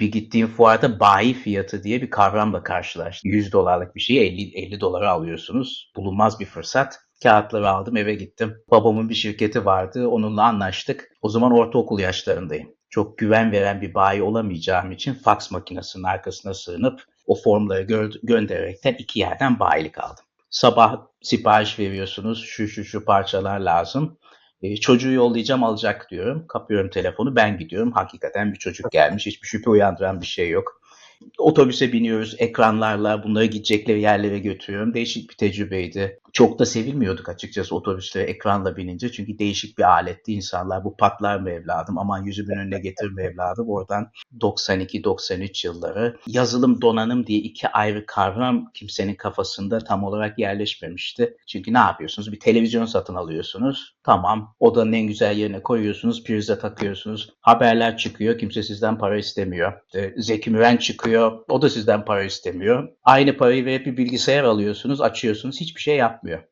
Bir gittiğim fuarda bayi fiyatı diye bir kavramla karşılaştım. 100 dolarlık bir şeyi 50, 50 dolara alıyorsunuz. Bulunmaz bir fırsat. Kağıtları aldım eve gittim. Babamın bir şirketi vardı. Onunla anlaştık. O zaman ortaokul yaşlarındayım. Çok güven veren bir bayi olamayacağım için fax makinesinin arkasına sığınıp o formları gö- göndererekten iki yerden bayilik aldım. Sabah sipariş veriyorsunuz. Şu şu şu parçalar lazım. E, çocuğu yollayacağım alacak diyorum. Kapıyorum telefonu ben gidiyorum. Hakikaten bir çocuk gelmiş. Hiçbir şüphe uyandıran bir şey yok. Otobüse biniyoruz ekranlarla bunları gidecekleri yerlere götürüyorum. Değişik bir tecrübeydi. Çok da sevilmiyorduk açıkçası otobüslere ekranla binince. Çünkü değişik bir aletti insanlar. Bu patlar mı evladım? Aman yüzümün önüne getirme evladım. Oradan 92-93 yılları. Yazılım donanım diye iki ayrı kavram kimsenin kafasında tam olarak yerleşmemişti. Çünkü ne yapıyorsunuz? Bir televizyon satın alıyorsunuz. Tamam. Odanın en güzel yerine koyuyorsunuz. Prize takıyorsunuz. Haberler çıkıyor. Kimse sizden para istemiyor. İşte Zeki Müren çıkıyor. O da sizden para istemiyor. Aynı parayı verip bir bilgisayar alıyorsunuz. Açıyorsunuz. Hiçbir şey yapmıyor.